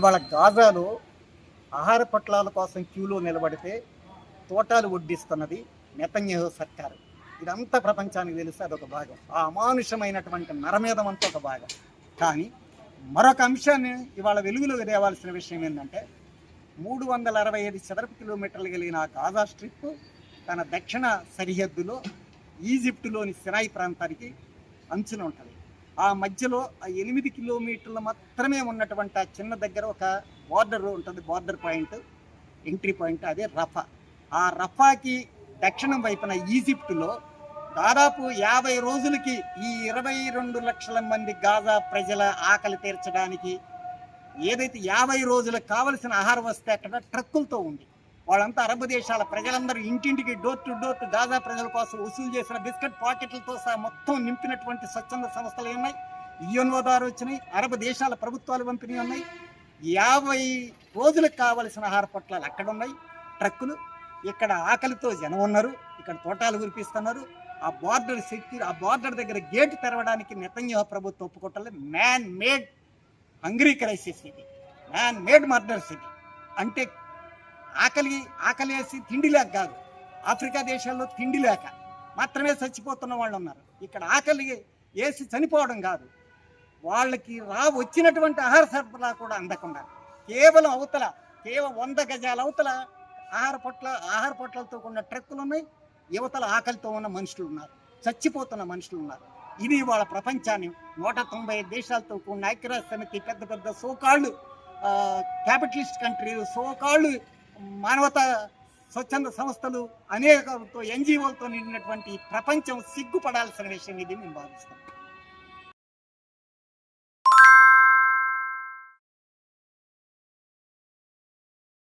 ఇవాళ గాజాలో ఆహార పొట్లాల కోసం క్యూలో నిలబడితే తోటాలు వడ్డిస్తున్నది నెతన్యాహు సర్కారు. ఇదంతా ప్రపంచానికి తెలుసు అదొక భాగం. ఆ అమానుషమైనటువంటి నరమేధం అంతా ఒక భాగం. కానీ మరొక అంశాన్ని ఇవాళ వెలుగులో తేవాల్సిన విషయం ఏంటంటే మూడు వందల అరవై ఐదు చదరపు కిలోమీటర్లు కలిగిన ఆ గాజా స్ట్రిప్ తన దక్షిణ సరిహద్దులో ఈజిప్టులోని సినాయి ప్రాంతానికి అంచున ఉంటుంది. ఆ మధ్యలో ఆ ఎనిమిది కిలోమీటర్లు మాత్రమే ఉన్నటువంటి ఆ చిన్న దగ్గర ఒక బార్డర్ ఉంటుంది బార్డర్ పాయింట్ ఎంట్రీ పాయింట్ అదే రఫా. ఆ రఫాకి దక్షిణం వైపున ఈజిప్టులో దాదాపు యాభై రోజులకి ఈ ఇరవై రెండు లక్షల మంది గాజా ప్రజల ఆకలి తీర్చడానికి ఏదైతే యాభై రోజులకు కావలసిన ఆహారం వస్తే అక్కడ ట్రక్కులతో ఉంది. వాళ్ళంతా అరబ్ దేశాల ప్రజలందరూ ఇంటింటికి door to door to Gaza ప్రజల కోసం వసూలు చేసిన బిస్కెట్ పాకెట్లతో సహా మొత్తం నింపినటువంటి స్వచ్ఛంద సంస్థలు ఉన్నాయి? యుఎన్ఓ ద్వారా వచ్చినాయి అరబ్ దేశాల ప్రభుత్వాలు పంపిణీ ఉన్నాయి. యాభై రోజులకు కావలసిన ఆహార పొట్లాలు అక్కడ ఉన్నాయి ట్రక్కులు. ఇక్కడ ఆకలితో జనం ఉన్నారు ఇక్కడ తోటాలు కురిపిస్తున్నారు. ఆ బార్డర్ శక్తి ఆ బార్డర్ దగ్గర గేట్ తెరవడానికి నెతన్యాహు ప్రభుత్వం ఒప్పుకోవట్లేదు మ్యాన్ మేడ్ హంగ్రీ క్రైసిస్ ఇది. మ్యాన్ మేడ్ మర్డర్స్ ఇది అంటే ఆకలి ఆకలి వేసి తిండి లేక కాదు. ఆఫ్రికా దేశాల్లో తిండి లేక మాత్రమే చచ్చిపోతున్న వాళ్ళు ఉన్నారు. ఇక్కడ ఆకలి వేసి చనిపోవడం కాదు. వాళ్ళకి రా వచ్చినటువంటి ఆహార సరఫరా కూడా అందకుండా కేవలం అవతల కేవలం వంద గజాల అవతల ఆహార పొట్ల ఆహార పొట్లతో ఉన్న ట్రక్కులు ఉన్నాయి. యువతల ఆకలితో ఉన్న మనుషులు ఉన్నారు. చచ్చిపోతున్న మనుషులు ఉన్నారు. ఇది వాళ్ళ ప్రపంచాన్ని నూట తొంభై దేశాలతో కూడిన ఐక్యరాజ్య సమితి పెద్ద పెద్ద సోకాళ్ళు క్యాపిటలిస్ట్ కంట్రీలు సోకాళ్ళు మానవతా స్వచ్ఛంద సంస్థలు అనేకతో ఎన్జిఓలతో నిండినటువంటి ప్రపంచం సిగ్గుపడాల్సిన విషయం ఇది మేము భావిస్తాం.